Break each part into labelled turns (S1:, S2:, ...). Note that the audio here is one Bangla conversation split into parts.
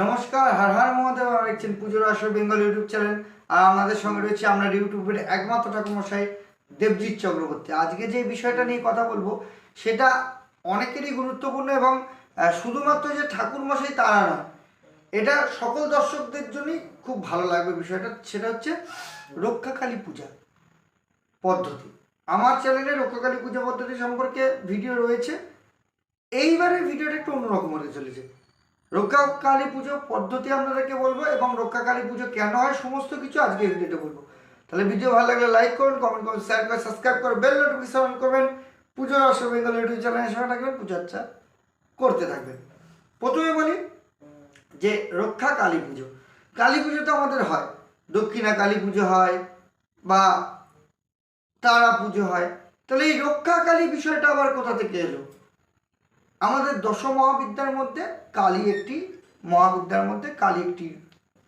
S1: নমস্কার, হার হার মহাদেব, আপনারা দেখছেন পুজোর আসর বেঙ্গল ইউটিউব চ্যানেল। আর আমাদের সঙ্গে রয়েছে আমরা ইউটিউবের একমাত্র ঠাকুমশাই দেবজিৎ চক্রবর্তী। আজকে যে বিষয়টা নিয়ে কথা বলব, সেটা অনেকেরই গুরুত্বপূর্ণ এবং শুধুমাত্র যে ঠাকুরমশাই তারা না এটা সকল দর্শকদের জন্যই খুব ভালো লাগবে বিষয়টা। সেটা হচ্ছে রক্ষাকালী পূজা পদ্ধতি। আমার চ্যানেলে রক্ষাকালী পূজা পদ্ধতি সম্পর্কে ভিডিও রয়েছে। এইবারের ভিডিওটা একটু অন্যরকম হতে চলেছে। রক্ষা কালী পুজো পদ্ধতি আপনাদেরকে বলব এবং রক্ষাকালী পুজো কেন হয় সমস্ত কিছু আজকে ভিডিওতে বলব। তাহলে ভিডিও ভালো লাগলে লাইক করুন কমেন্ট করুন শেয়ার করে সাবস্ক্রাইব করে বেল নোটিফিকেশন অন করবেন। পুজোর আসর বেঙ্গল ইউটিউব চ্যানেলের সঙ্গে থাকবেন, পুজো আচ্ছা করতে থাকবেন। প্রথমে বলি যে রক্ষা কালী পুজো। কালী পুজো তো আমাদের হয়। দক্ষিণা কালী পুজো হয় বা তারা পুজো হয়। তাহলে এই রক্ষাকালী বিষয়টা আবার কোথা থেকে এলো? আমাদের দশ মহাবিদ্যার মধ্যে কালী একটি, মহাবিদ্যার মধ্যে কালী একটি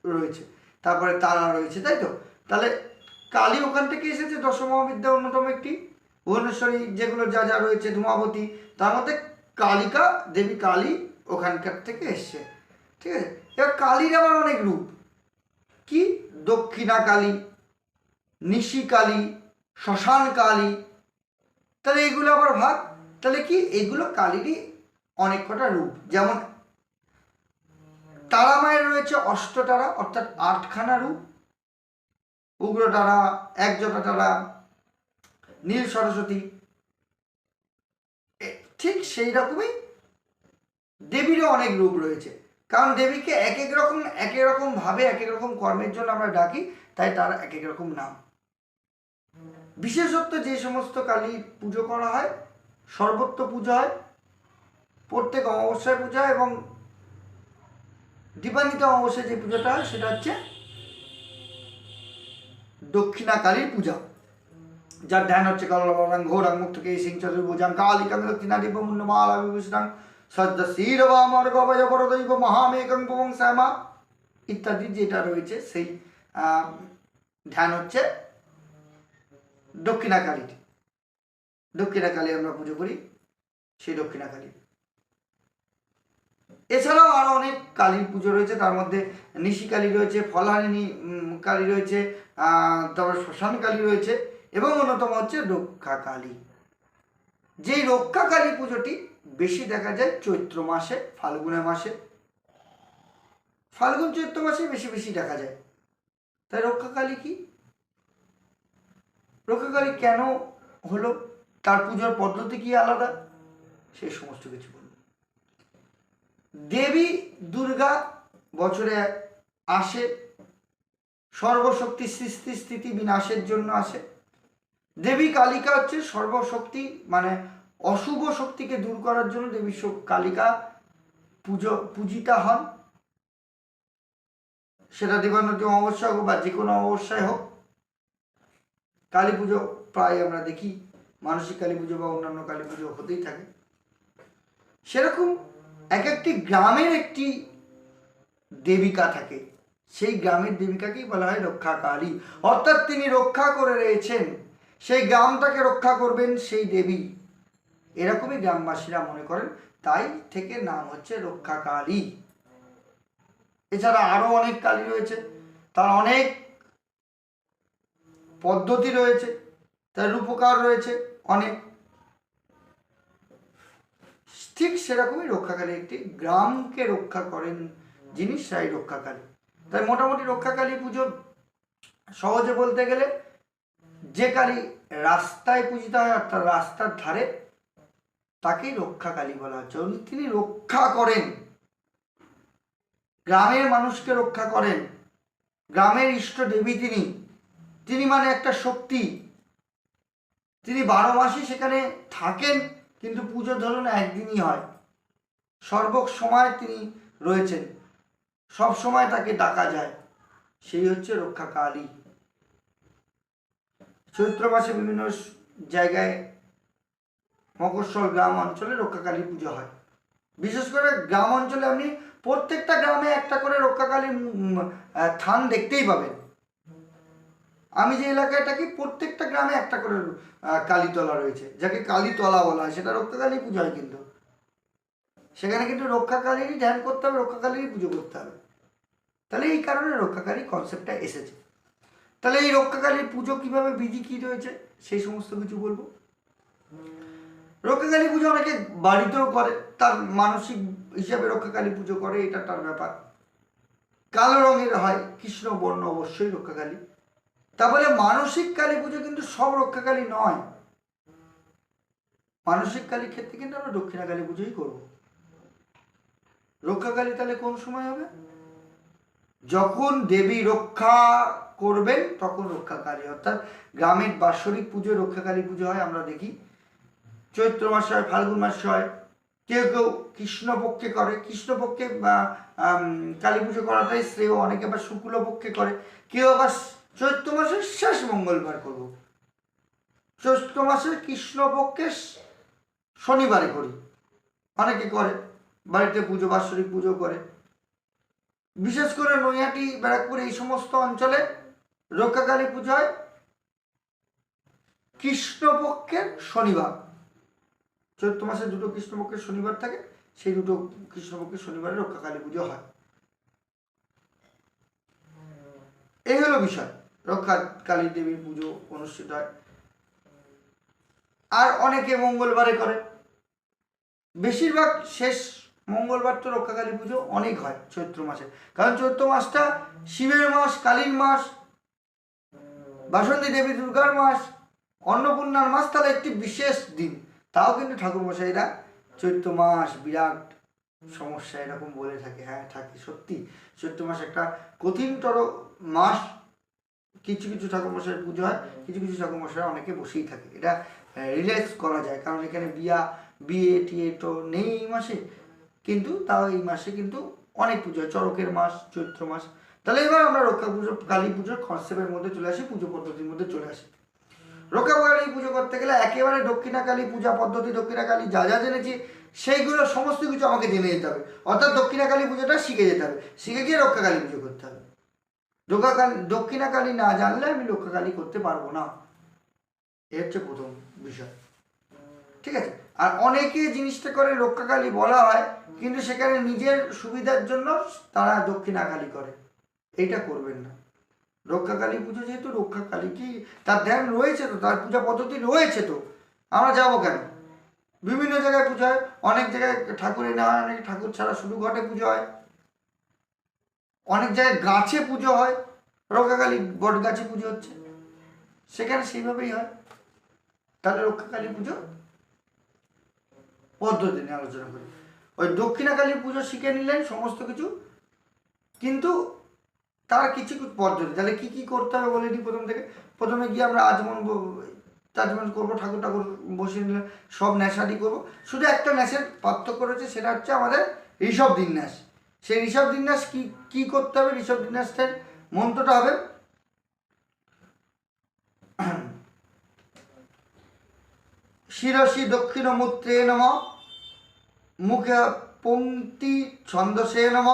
S1: রয়েছে। তারপরে তারা রয়েছে, তাই তো? তাহলে কালী ওখান থেকে এসেছে দশ মহাবিদ্যা অন্যতম একটি। ভুবনেশ্বরী যেগুলো যা যা রয়েছে, ধুমাবতী, তার মধ্যে কালিকা, দেবী কালী ওখানকার থেকে এসছে। ঠিক আছে? এবার কালীর আবার অনেক রূপ। কি? দক্ষিণা কালী, নিশি কালী, শ্মশান কালী। তাহলে এগুলো আবার ভাগ। তাহলে কি? এগুলো কালীরই অনেক কটা রূপ। যেমন তারা মায়ের রয়েছে অষ্টতারা অর্থাৎ আটখানা রূপ। উগ্র তারা, একজোটা তারা, নীল সরস্বতী। ঠিক সেই রকমই দেবীরও অনেক রূপ রয়েছে। কারণ দেবীকে এক এক রকম এক এক রকম ভাবে এক এক রকম কর্মের জন্য আমরা ডাকি, তাই তার এক এক রকম নাম। বিশেষত্ব যে সমস্ত কালী পুজো করা হয় সর্বত্র পুজো হয় প্রত্যেক অমাবস্যায় পূজা এবং দীপান্বিত অমাবস্যায় যে পুজোটা হয়, সেটা হচ্ছে দক্ষিণা কালীর পূজা। যার ধ্যান হচ্ছে কালাং ঘোরাং মুখ থেকে সিং চতুর্ভুজাং কালিকাং দক্ষিণা দীপ মুন্ড মালা, বিভূষিতাং, সদ্য শিরবা মর্গবয় বরদৈব মহামেকং পবং শ্যামা ইত্যাদি যেটা রয়েছে, সেই ধ্যান হচ্ছে দক্ষিণা কালীর দক্ষিণা কালী আমরা পুজো করি, সেই দক্ষিণা কালী এছাড়াও আরও অনেক কালীর পুজো রয়েছে, তার মধ্যে নিশি কালী রয়েছে, ফলহারিণী কালী রয়েছে তারপর শ্মশান কালী রয়েছে এবং অন্যতম হচ্ছে রক্ষা কালী। যেই রক্ষা কালী পুজোটি বেশি দেখা যায় চৈত্র মাসে, ফাল্গুনের মাসে। ফাল্গুন চৈত্র মাসে বেশি বেশি দেখা যায়। তাই রক্ষা কালী কি? রক্ষাকালী কেন হলো? তার পুজোর পদ্ধতি কি আলাদা? সেই সমস্ত কিছু বলব। দেবী দুর্গা বছরে আসে, সর্বশক্তি সৃষ্টি স্থিতি বিনাশের জন্য আসে। দেবী কালিকা হচ্ছে সর্বশক্তি মানে অশুভ শক্তিকে দূর করার জন্য দেবী কালিকা পুজো, পূজিতা হন। সেটা দিবানতি অমাবস্যা হোক বা যে কোনো অমাবস্যায় হোক। কালী পুজো প্রায় আমরা দেখি, মানসিক কালী পুজো বা অন্যান্য কালী পুজো হতেই থাকে। সেরকম এক একটি গ্রামের একটি দেবিকা থাকে। সেই গ্রামের দেবিকাকেই বলা হয় রক্ষাকারী। অর্থাৎ তিনি রক্ষা করে রয়েছেন। সেই গ্রামটাকে রক্ষা করবেন সেই দেবী। এরকমই গ্রামবাসীরা মনে করেন, তাই থেকে নাম হচ্ছে রক্ষা কালী এছাড়া আরও অনেক কালী রয়েছে। তার অনেক পদ্ধতি রয়েছে। তার রূপকার রয়েছে অনেক। ঠিক সেরকমই রক্ষাকালী একটি গ্রামকে রক্ষা করেন যিনি সেই রক্ষাকালী। তাই মোটামুটি রক্ষাকালী পুজো সহজে বলতে গেলে যে কালী রাস্তায় পূজিত হয় অর্থাৎ রাস্তার ধারে, তাকেই রক্ষাকালী বলা হচ্ছে। তিনি রক্ষা করেন। গ্রামের মানুষকে রক্ষা করেন। গ্রামের ইষ্ট দেবী তিনি। তিনি মানে একটা শক্তি। তিনি বারো মাসই সেখানে থাকেন। কিন্তু পুজো ধরুন একদিনই হয়। সর্ব সময় তিনি রয়েছেন। সব সময় তাকে ডাকা যায়। সেই হচ্ছে রক্ষা কালী চৈত্র মাসে বিভিন্ন জায়গায় মকরসল গ্রাম অঞ্চলে রক্ষাকালী পুজো হয়। বিশেষ করে গ্রাম অঞ্চলে আপনি প্রত্যেকটা গ্রামে একটা করে রক্ষাকালী থান দেখতেই পাবেন। আমি যে এলাকায় থাকি প্রত্যেকটা গ্রামে একটা করে কালীতলা রয়েছে। যাকে কালীতলা বলা হয়, সেটা রক্তকালী পুজো হয় কিন্তু। সেখানে কিন্তু রক্ষাকালীরই ধ্যান করতে হবে, রক্ষাকালীরই পুজো করতে হবে। তাহলে এই কারণে রক্ষাকালী কনসেপ্টটা এসেছে। তাহলে এই রক্ষাকালীর পুজো কীভাবে বিধি কী রয়েছে সেই সমস্ত কিছু বলব। রক্ষাকালী পুজো অনেকে বাড়িতেও করে, তার মানসিক হিসাবে রক্ষাকালী পুজো করে, এটা তার ব্যাপার। কালো রঙের হয়, কৃষ্ণ বর্ণ অবশ্যই রক্ষাকালী। তারপরে মানসিক কালী পুজো কিন্তু সব রক্ষাকালী নয়। মানসিক কালীর ক্ষেত্রে কিন্তু আমরা দক্ষিণা কালী পুজোই করব। রক্ষাকালী তাহলে কোন সময় হবে? যখন দেবী রক্ষা করবেন, তখন রক্ষাকালী অর্থাৎ গ্রামের বাৎসরিক পুজো রক্ষাকালী পুজো হয়, আমরা দেখি। চৈত্র মাসে হয়, ফাল্গুন মাসে হয়। কেউ কেউ কৃষ্ণপক্ষে করে। কৃষ্ণপক্ষে কালী পুজো করাটাই শ্রেয়। অনেকে আবার শুক্ল পক্ষে করে। কেউ আবার চৈত্র মাসের শেষ মঙ্গলবার করব। চৈত্র মাসের কৃষ্ণপক্ষে শনিবারে করি। অনেকে করে, বাড়িতে পুজো, বাৎসরিক পুজো করে। বিশেষ করে নৈহাটি, ব্যারাকপুর এই সমস্ত অঞ্চলে রক্ষাকালী পুজো হয় কৃষ্ণপক্ষের শনিবার। চৈত্র মাসে দুটো কৃষ্ণপক্ষের শনিবার থাকে, সেই দুটো কৃষ্ণপক্ষের শনিবারে রক্ষাকালী পুজো হয়। এই হলো বিষয়। রক্ষা কালী দেবীর পুজো অনুষ্ঠিত হয়। আর অনেকে মঙ্গলবারে করে। বেশিরভাগ শেষ মঙ্গলবার তো রক্ষাকালী পুজো অনেক হয় চৈত্র মাসে। কারণ চৈত্র মাসটা শিবের মাস, কালীর মাস, বাসন্তী দেবী দুর্গার মাস, অন্নপূর্ণার মাস তাহলে একটি বিশেষ দিন। তাও কিন্তু ঠাকুরমশাইরা চৈত্র মাস বিরাট সমস্যা এরকম বলে থাকে। হ্যাঁ থাকে সত্যি। চৈত্র মাস একটা কঠিনতর মাস। কিছু কিছু ঠাকুরমশাইয়ের পুজো হয়, কিছু কিছু ঠাকুরমশাই অনেকে বসেই থাকে। এটা রিল্যাক্স করা যায়, কারণ এখানে বিয়া, বিয়ে টিয়ে তো নেই এই মাসে, কিন্তু তাও এই মাসে কিন্তু অনেক পুজো হয়, চরকের মাস, চৈত্র মাস। তাহলে এবার আমরা রক্ষা পুজো, কালী পুজোর কনসেপ্টের মধ্যে চলে আসি, পুজো পদ্ধতির মধ্যে চলে আসি। রক্ষা কালী পুজো করতে গেলে একেবারে দক্ষিণা কালী পূজা পদ্ধতি, দক্ষিণা কালী যা যা জেনেছি, সেইগুলো সমস্ত কিছু আমাকে জেনে যেতে হবে। অর্থাৎ দক্ষিণা কালী পুজোটা শিখে যেতে হবে, শিখে গিয়ে রক্ষা কালী পুজো করতে হবে। রক্ষাকালী দক্ষিণা কালী না জানলে আমি রক্ষা কালী করতে পারব না। এ হচ্ছে প্রথম বিষয়। ঠিক আছে? আর অনেকে জিনিসটা করে রক্ষাকালী বলা হয়, কিন্তু সেখানে নিজের সুবিধার জন্য তারা দক্ষিণাকালী করে। এইটা করবেন না। রক্ষাকালী পুজো যেহেতু রক্ষাকালী কি তার ধ্যান রয়েছে তো? তার পূজা পদ্ধতি রয়েছে তো? আমরা যাব কেন? বিভিন্ন জায়গায় পুজো হয়, অনেক জায়গায় নেওয়া হয় অনেক ঠাকুর ছাড়া শুধু ঘটে পুজো হয়। অনেক জায়গায় গাছে পুজো হয়, রক্ষাকালী বট গাছে পুজো হচ্ছে। সেখানে সেইভাবেই হয়। তাহলে রক্ষাকালী পুজো পদ্ধতি নিয়ে আলোচনা করি। ওই দক্ষিণাকালী পুজো শিখে নিলেন সমস্ত কিছু, কিন্তু তার কিছু কিছু পদ্ধতি। তাহলে কি কি করতে হবে বলে দিই প্রথম থেকে? প্রথমে গিয়ে আমরা আজমন চাজমন করব, ঠাকুর ঠাকুর বসিয়ে নিলে সব নেশাদি করব। শুধু একটা নেশার পার্থক্য রয়েছে, সেটা হচ্ছে আমাদের ঋষভ দিন্যাস সেই ঋষভ দিন্যাস কি কি করতে হবে? ঋষভ দিন্যাসটার মন্ত্রটা হবে। শিরসি দক্ষিণমূত্রে নম, মুখে পঙ্ক্তি ছন্দসে নম,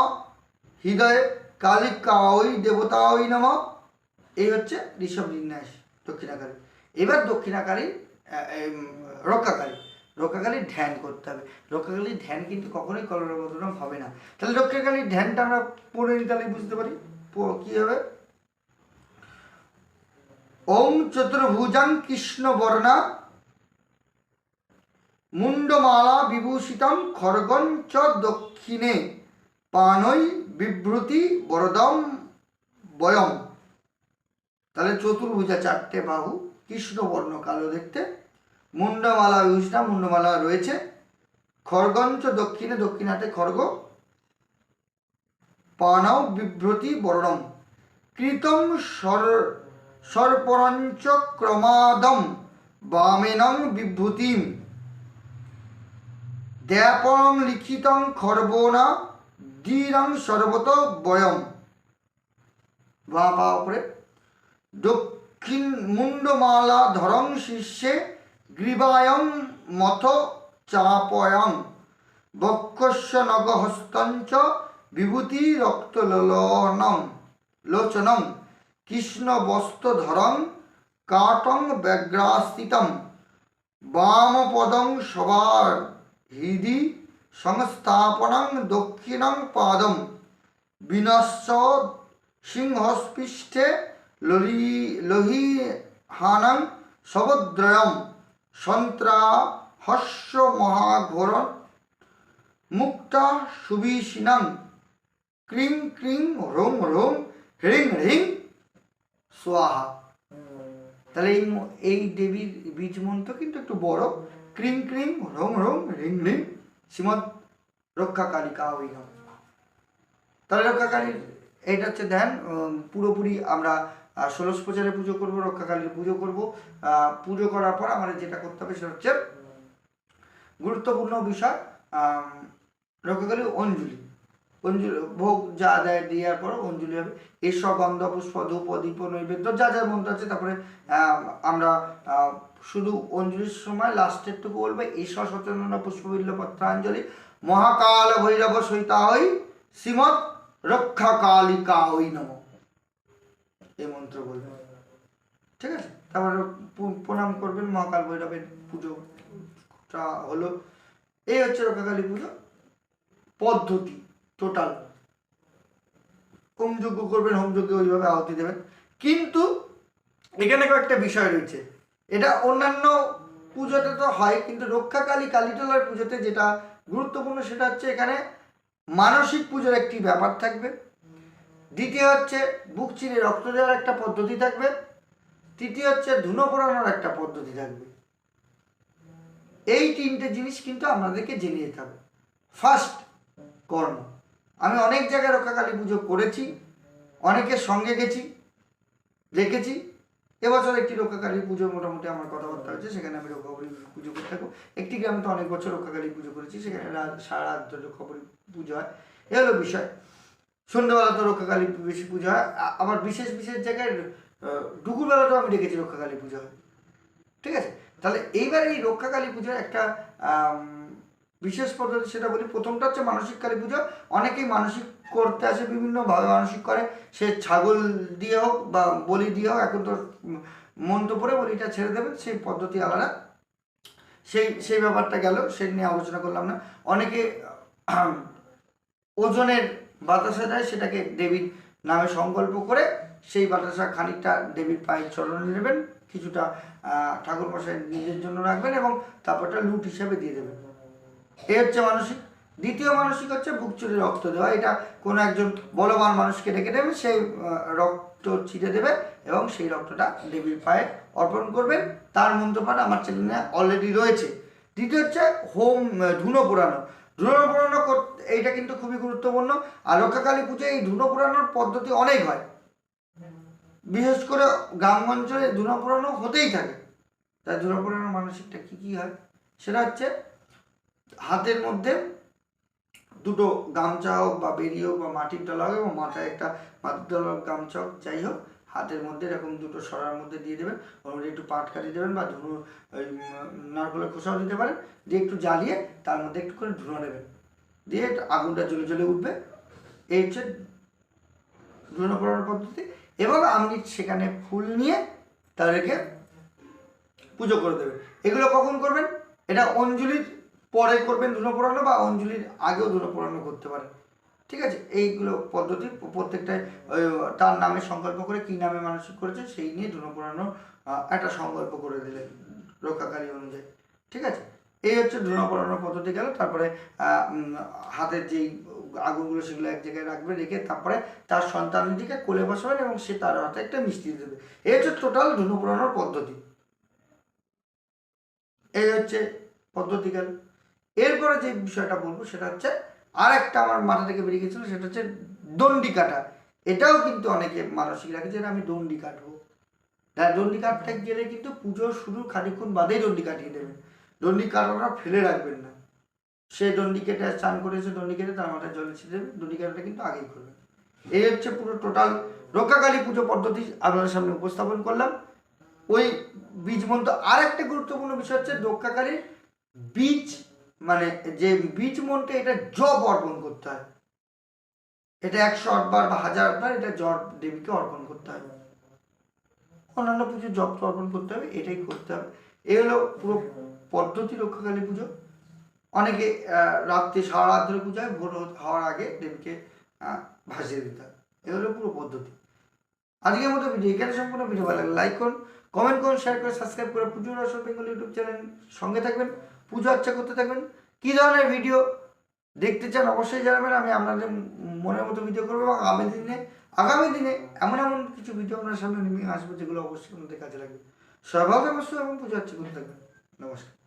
S1: হৃদয়ে কালিকা ওই দেবতা ওই নম। এই হচ্ছে ঋষভ বিন্যাস দক্ষিণাকালী এবার দক্ষিণাকালী রক্ষাকালী রক্ষাকালীর ধ্যান করতে হবে। রক্ষাকালীর ধ্যান কিন্তু কখনোই কলরবদনম হবে না। তাহলে রক্ষাকালীর ধ্যানটা আমরা পড়ে নিই তাহলে বুঝতে পারি। কি হবে? ওম চতুর্ভুজাং কৃষ্ণ বর্ণা মুন্ডমালা বিভূষিতম খড়গং চ দক্ষিণে পানই বিভ্রতি বরদম বয়ম। তাহলে চতুর্ভুজা চারটে বাহু কৃষ্ণবর্ণ কালো দেখতে। মুন্ডমালা বিভূষিতা মুন্ডমালা রয়েছে। খড়গঞ্চ দক্ষিণে দক্ষিণাতে খড়গ। পানব বিভ্রতি বরণম। কৃতম সর, সর্পরঞ্চ ক্রমাদম, বামেনং বিভূতিম। দ্যাপং লিখিতং খর্বনা দীরং সর্বত বয়ম। বা পা উপরে। দক্ষিণ মুন্ডমালা ধরং শীর্ষে গ্রীবায়ং মথ চাপয়ং বক্ষস্য নগহস্তঞ্চ বিভূতি রক্তলোলনম লোচনম কৃষ্ণ বস্ত্রধরং কাটং ব্যগ্রাস্থিতম বামপদং সবার হৃদি সংস্থাপনং দক্ষিণং পাদম বিনশ্য সিংহস্পৃষ্টে লহি লোহিহানং সবদ্রয়ম। সন্ত্রাহস্য মহাঘোর মুক্তা সুবিশিনং ক্রিং ক্রিং রোং রোং হ্রিং হ্রিং সোয়াহা তাহলে এই এই দেবীর বীজ মন্ত্র কিন্তু একটু বড়। ক্রিং ক্রিং রং রং রিং রিং শ্রীমদ রক্ষা কালিকা ওই নাম তাহলে রক্ষা এটা হচ্ছে ধ্যান পুরোপুরি আমরা ষোলশ প্রচারে পুজো করব রক্ষা কালীর পুজো করব। পুজো করার পর আমাদের যেটা করতে হবে সেটা হচ্ছে গুরুত্বপূর্ণ বিষয় আম, রক্ষা কালী অঞ্জলি। অঞ্জলি ভোগ যা দেয় দেওয়ার পর অঞ্জলি হবে। এসব গন্ধ পুষ্প ধূপ দীপ নৈবেদ্য যা যা মন্ত্র আছে তারপরে আমরা শুধু অঞ্জলির সময় লাস্টেরটুকু বলব ঈশ্বর সচন্দন পুষ্পবিল্ল পত্রাঞ্জলি মহাকাল ভৈরব সহিতা হই শ্রীমৎ রক্ষা কালিকা ওই নম। এই মন্ত্র বলবেন ঠিক আছে? তারপরে প্রণাম করবেন মহাকাল ভৈরবের পুজোটা হলো। এই হচ্ছে রক্ষাকালী পুজো পদ্ধতি টোটাল হোমযজ্ঞ করবেন, হোমযজ্ঞে ওইভাবে আহুতি দেবেন। কিন্তু এখানে কয়েকটা বিষয় রয়েছে। এটা অন্যান্য পুজোতে তো হয়, কিন্তু রক্ষাকালী কালীটোলার পুজোতে যেটা গুরুত্বপূর্ণ সেটা হচ্ছে এখানে মানসিক পুজোর একটি ব্যাপার থাকবে। দ্বিতীয় হচ্ছে বুক চিরে রক্ত দেওয়ার একটা পদ্ধতি থাকবে। তৃতীয় হচ্ছে ধুনো পোড়ানোর একটা পদ্ধতি থাকবে। এই তিনটে জিনিস কিন্তু আমাদেরকে জেনে যেতে হবে। ফার্স্ট কর্ম। আমি অনেক জায়গায় রক্ষাকালী পুজো করেছি, অনেকের সঙ্গে গেছি, দেখেছি। এবছর একটি রক্ষাকালী পুজো মোটামুটি আমার কথাবার্তা হয়েছে, সেখানে আমি রক্ষাকালী পুজো করে থাকব। একটি গ্রামে তো অনেক বছর রক্ষাকালী পুজো করেছি, সেখানে সারা রাত ধরে রক্ষাকালী পুজো হয়। এ হলো বিষয়। সন্ধ্যাবেলা তো রক্ষাকালী বেশি পুজো হয়। আ- আবার বিশেষ বিশেষ জায়গায় দুপুরবেলাটাও আমি দেখেছি রক্ষাকালী পুজো। হয় ঠিক আছে? তাহলে এইবার এই রক্ষাকালী পুজোর একটা বিশেষ পদ্ধতি সেটা বলি। প্রথমটা হচ্ছে মানসিক কালী পুজো। অনেকেই মানসিক করতে আসে, বিভিন্নভাবে মানসিক করে। সে ছাগল দিয়ে হোক বা বলি দিয়ে হোক, এখন তো মন্ত্র পড়ে বলিটা ছেড়ে দেবেন সেই পদ্ধতি আলাদা। সেই সেই ব্যাপারটা গেল সে নিয়ে আলোচনা করলাম না। অনেকে ওজনের বাতাসা দেয় সেটাকে দেবীর নামে সংকল্প করে সেই বাতাসা খানিকটা দেবীর পায়ের চরণে নেবেন, কিছুটা ঠাকুর মশাই নিজের জন্য রাখবেন এবং তারপরটা লুট হিসাবে দিয়ে দেবেন। এ হচ্ছে মানসিক। দ্বিতীয় মানসিক হচ্ছে বুক চুরি রক্ত দেওয়া। এটা কোনো একজন বলবান মানুষকে ডেকে দেবে সেই রক্ত ছিটে দেবে এবং সেই রক্তটা দেবীর পায়ে অর্পণ করবেন। তার মন্ত্রপাঠ আমার চ্যানেলে অলরেডি রয়েছে। দ্বিতীয় হচ্ছে হোম ধুনো পোড়ানো। ধুনো পোড়ানো এইটা কিন্তু খুবই গুরুত্বপূর্ণ। আর রক্ষাকালী পুজোয় এই ধুনো পোড়ানোর পদ্ধতি অনেক হয়। বিশেষ করে গ্রাম অঞ্চলে ধুনো পোড়ানো হতেই থাকে। তাই ধুনো পোড়ানোর মানসিকটা কী কী হয়? সেটা হচ্ছে হাতের মধ্যে দুটো গামছা হোক বা বেরিয়ে হোক বা মাটির ডলা হোক এবং মাথায় একটা মাটির ডলা গামছা হোক, যাই হোক হাতের মধ্যে, এরকম দুটো সরার মধ্যে দিয়ে দেবেন। ওর মধ্যে একটু পাট কাটিয়ে দেবেন বা ধুনো, ওই নারকেলের খোসাও দিতে পারেন। দিয়ে একটু জ্বালিয়ে তার মধ্যে একটু করে ধুনো নেবেন। দিয়ে আগুনটা জ্বলে জ্বলে উঠবে। এই হচ্ছে ধুনো পড়ানোর পদ্ধতি। এবং আপনি সেখানে ফুল নিয়ে তাদেরকে পুজো করে দেবেন। এগুলো কখন করবেন? এটা অঞ্জলির পরে করবেন ধুনো পোড়ানো বা অঞ্জলির আগেও ধুনো পোড়ানো করতে পারেন। ঠিক আছে? এইগুলো পদ্ধতি প্রত্যেকটাই তার নামে সংকল্প করে কী নামে মানসিক করেছে সেই নিয়ে ধুনো পোড়ানো একটা সংকল্প করে দিলেন রক্ষাকারী অনুযায়ী। ঠিক আছে? এই হচ্ছে ধুনো পোড়ানোর পদ্ধতি গেল। তারপরে হাতের যেই আগুনগুলো সেগুলো এক জায়গায় রাখবে, রেখে তারপরে তার সন্তানটিকে কোলে বসাবেন এবং সে তার হাতে একটা মিষ্টি দেবে। এই হচ্ছে টোটাল ধুনো পোড়ানোর পদ্ধতি। এই হচ্ছে পদ্ধতি গেল। এরপরে যে বিষয়টা বলব সেটা হচ্ছে আর একটা আমার মাথা থেকে বেরিয়ে গেছিল, সেটা হচ্ছে দণ্ডি কাটা। এটাও কিন্তু অনেকে মানসিক রাখে যে আমি দণ্ডি কাটবো। হ্যাঁ দণ্ডি কাটতে গেলে কিন্তু পুজোর শুরু খানিক্ষণ বাদেই দণ্ডি কাটিয়ে দেবেন দণ্ডি কাটাটা ফেলে রাখবেন না। সে দণ্ডি কেটে স্নান করেছে, দণ্ডি কেটে তার মাথায় জলে ছিটে দেবে, দণ্ডি কাটাটা কিন্তু আগেই করবেন এই হচ্ছে পুরো টোটাল রক্ষাকালী পুজো পদ্ধতি আপনাদের সামনে উপস্থাপন করলাম। ওই বীজ মন্ত্র আর একটা গুরুত্বপূর্ণ বিষয় হচ্ছে রক্ষাকালীর বীজ মানে যে বীজ মন্ত্রে এটা জব অর্পণ করতে হয়। এটা একশো আটবার বা হাজার আটবার এটা জব দেবীকে অর্পণ করতে হয় অন্যান্য পুজো জব তো অর্পণ করতে হবে, এটাই করতে হবে। এই হলো পুরো পদ্ধতি রক্ষাকালী পুজো। অনেকে রাত্রে সারা রাত ধরে পূজায় ভোর হওয়ার আগে দেবীকে ভাসিয়ে দিতে হয়। এ হলো পুরো পদ্ধতি। আজকের মতো ভিডিও এখানে সম্পূর্ণ। ভিডিও ভালো লাগলে লাইক করুন কমেন্ট করুন শেয়ার করে সাবস্ক্রাইব করে পুজোর রসল বেঙ্গল ইউটিউব চ্যানেল সঙ্গে থাকবেন। পুজো আর্চা করতে থাকবেন। কী ধরনের ভিডিও দেখতে চান অবশ্যই জানাবেন, আমি আপনাদের মনের মতো ভিডিও করব এবং আগামী দিনে আগামী দিনে এমন এমন কিছু ভিডিও আপনার সামনে নেমে আসব যেগুলো অবশ্যই আমাদের কাজে লাগবে। সবাই অবশ্যই এবং পুজো আর্চা করতে থাকবেন। নমস্কার।